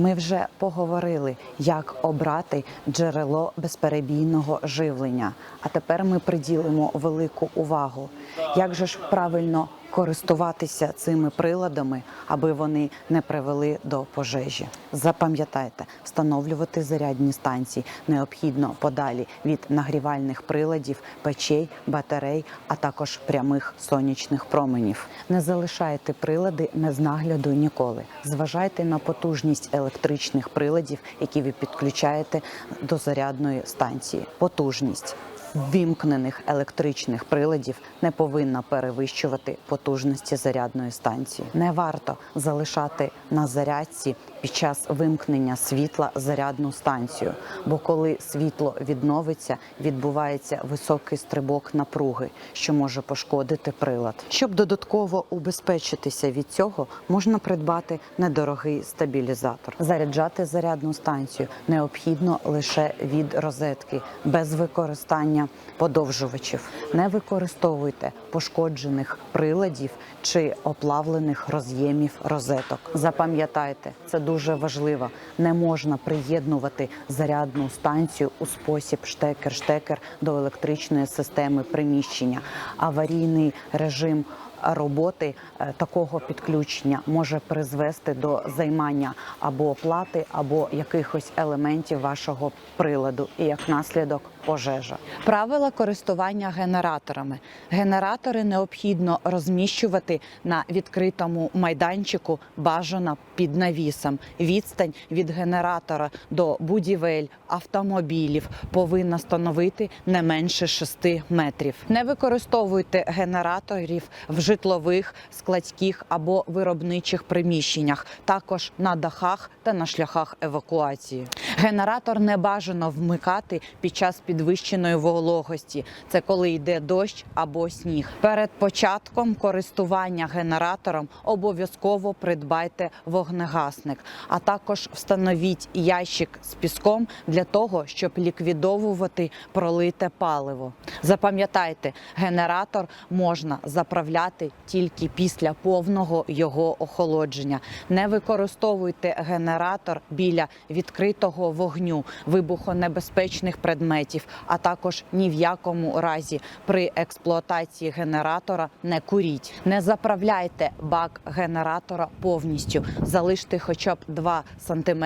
Ми вже поговорили, як обрати джерело безперебійного живлення. А тепер ми приділимо велику увагу. Як же ж правильно користуватися цими приладами, аби вони не привели до пожежі? Запам'ятайте, встановлювати зарядні станції необхідно подалі від нагрівальних приладів, печей, батарей, а також прямих сонячних променів. Не залишайте прилади без нагляду ніколи. Зважайте на потужність електричних приладів, які ви підключаєте до зарядної станції. Потужність вімкнених електричних приладів не повинна перевищувати потужності зарядної станції. Не варто залишати на зарядці під час вимкнення світла зарядну станцію, бо коли світло відновиться, відбувається високий стрибок напруги, що може пошкодити прилад. Щоб додатково убезпечитися від цього, можна придбати недорогий стабілізатор. Заряджати зарядну станцію необхідно лише від розетки без використання подовжувачів. Не використовуйте пошкоджених приладів чи оплавлених роз'ємів розеток. Запам'ятайте, це дуже важливо. Не можна приєднувати зарядну станцію у спосіб штекер-штекер до електричної системи приміщення. Аварійний режим роботи е, такого підключення може призвести до займання або плати, або якихось елементів вашого приладу, і як наслідок пожежа. Правила користування генераторами. Генератори необхідно розміщувати на відкритому майданчику, бажано під навісом. Відстань від генератора до будівель, автомобілів повинна становити не менше 6 метрів. Не використовуйте генераторів в житлових, складських або виробничих приміщеннях, також на дахах та на шляхах евакуації. Генератор не бажано вмикати під час підвищеної вологості. Це коли йде дощ або сніг. Перед початком користування генератором обов'язково придбайте вогнегасник, а також встановіть ящик з піском для того, щоб ліквідовувати пролите паливо. Запам'ятайте, генератор можна заправляти тільки після повного його охолодження. Не використовуйте генератор біля відкритого вогню, вибухонебезпечних предметів, а також ні в якому разі при експлуатації генератора не куріть. Не заправляйте бак генератора повністю, залиште хоча б 2 см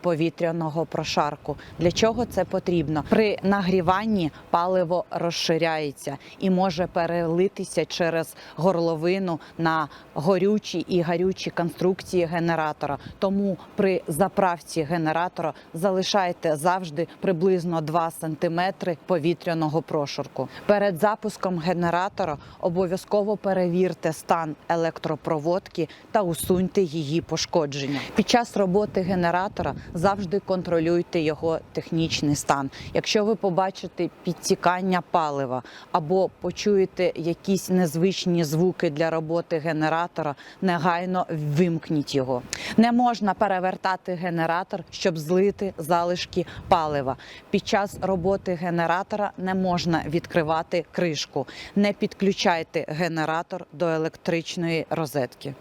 повітряного прошарку. Для чого це потрібно? При нагріванні паливо розширяється і може перелитися через горловину на горючі і гарючі конструкції генератора. Тому при заправці генератора залишайте завжди приблизно 2 см повітряного прошурку. Перед запуском генератора обов'язково перевірте стан електропроводки та усуньте її пошкодження. Під час роботи генератора завжди контролюйте його технічний стан. Якщо ви побачите підтікання палива або почуєте якісь незвичні звуки для роботи генератора, негайно вимкніть його. Не можна перевертати генератор, щоб злити залишки палива. Під час роботи генератора не можна відкривати кришку. Не підключайте генератор до електричної розетки.